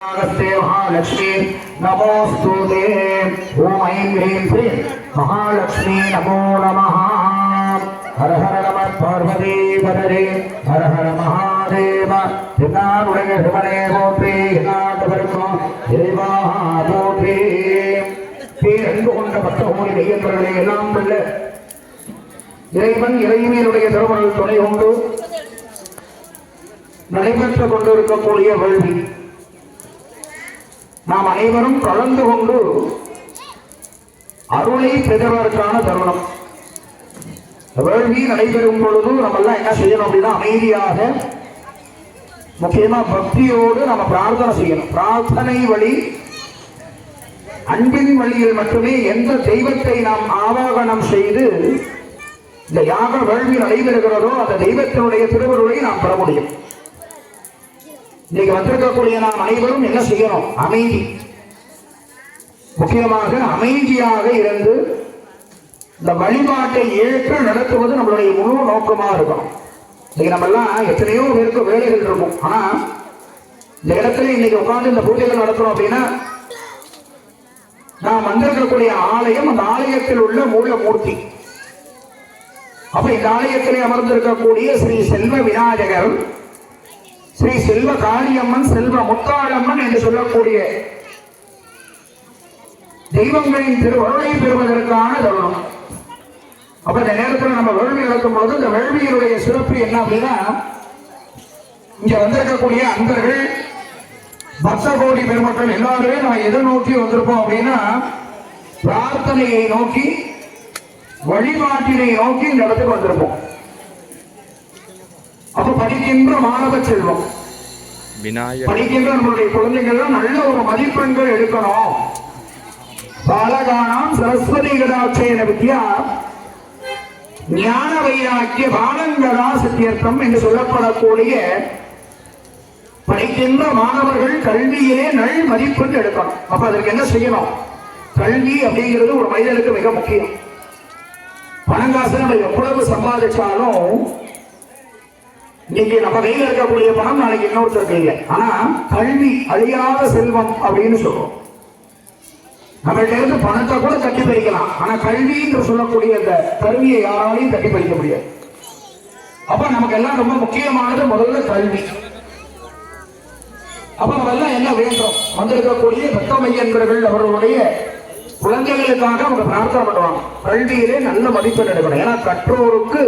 नमस्ते महालक्ष्मी नमोस्तु ते ॐ ऐं ह्रीं श्रीं महालक्ष्मी नमो नमः हर हर नमः पार्वती पदरे हर हर महादेव திருநாளுடைய சிவனே போற்றி நாட்டவருக்கும் இறைவாக போற்றி பேரன்பு கொண்ட பக்த கோடி மெய்யன்பர்களை எல்லாம் வெல்ல இறைவன் இறைமையினுடைய திருமணல் துணை கொண்டு நடைபெற்றுக் கொண்டிருக்கக்கூடிய வேள்வி நாம் அனைவரும் கலந்து கொண்டு அருளை பெறுவதற்கான தருணம். வேள்வி நடைபெறும் பொழுது நம்ம எல்லாம் என்ன செய்யணும் அப்படின்னா அமைதியாக முக்கியமா பக்தியோடு நம்ம பிரார்த்தனை செய்யணும். பிரார்த்தனை வழி அன்பின் வழியில் மட்டுமே எந்த தெய்வத்தை நாம் ஆவாகனம் செய்து இந்த யாக வேள்வி நடைபெறுகிறதோ அந்த தெய்வத்தினுடைய திருவருளை நாம் பெற முடியும். இன்னைக்கு வந்திருக்கக்கூடிய நாம் அனைவரும் என்ன செய்யணும்? அமைதி. முக்கியமாக அமைதியாக இருந்து இந்த வழிபாட்டை ஏற்று நடத்துவது நம்மளுடைய முழு நோக்கமா இருக்கணும் இன்னைக்கு நம்ம எல்லாம் எத்தனையோ பேருக்கு வேலைகள் இருக்கும். ஆனா இந்த இடத்துல இன்னைக்கு உட்காந்து இந்த பூஜைகள் நடத்துறோம் அப்படின்னா நாம் வந்திருக்கக்கூடிய ஆலயம் அந்த ஆலயத்தில் உள்ள மூல மூர்த்தி அப்ப இந்த ஆலயத்திலே அமர்ந்திருக்கக்கூடிய ஸ்ரீ செல்வ விநாயகர் ஸ்ரீ செல்வ காளியம்மன் செல்வ முத்தாளம்மன் என்று சொல்லக்கூடிய தெய்வங்களின் திருவருளை பெறுவதற்கான தருணம். அப்ப இந்த நேரத்தில் நம்ம வேள்வி நடக்கும் பொழுது இந்த வேள்வியினுடைய சிறப்பு என்ன அப்படின்னா இங்க வந்திருக்கக்கூடிய அன்பர்கள் பக்த கோடி பெருமக்கள் எல்லாருமே நம்ம எதை நோக்கி வந்திருப்போம் அப்படின்னா பிரார்த்தனையை நோக்கி வழிபாட்டினை நோக்கி இந்த இடத்துக்கு வந்திருப்போம் படிக்கின்ற மாணவ செல்வம். படிக்கின்ற நம்மளுடைய குழந்தைகள் நல்ல ஒரு மதிப்பெண்கள் எடுக்கணும். பாலகானாம் சரஸ்வதி கதாட்சேன வித்யா ஞான வைராக்கிய பாலங்கடா சத்தியர்த்தம் என்று சொல்லப்படக்கூடிய படிக்கின்ற மாணவர்கள் கல்வியிலே நல் மதிப்பெண் எடுக்கணும். அப்ப அதற்கு என்ன செய்யணும்? கல்வி அப்படிங்கிறது ஒரு மனிதனுக்கு மிக முக்கியம். பணங்காசு நம்ம எவ்வளவு சம்பாதிச்சாலும் இன்னைக்கு நம்ம கையில் இருக்கக்கூடிய பணம் நாளைக்கு இன்னொருத்தர் இல்லை. ஆனா கல்வி அழியாத செல்வம் அப்படின்னு சொல்றோம். நம்மள்ட்ட இருந்து பணத்தை கூட தட்டி பறிக்கலாம். ஆனா கல்வி என்று சொல்லக்கூடிய அந்த கருவியை யாராலையும் தட்டி பறிக்க முடியாது. அப்ப நமக்கு எல்லாம் ரொம்ப முக்கியமானது முதல்ல கல்வி. அப்ப நம்ம என்ன வேண்டும்? வந்திருக்கக்கூடிய பத்தமையன்பர்கள் அவர்களுடைய குழந்தைகளுக்காக அவங்க பிரார்த்தனை பண்ணுவாங்க. கல்வியிலே நல்ல மதிப்பெண் எடுக்கணும். ஏன்னா கற்றோருக்கு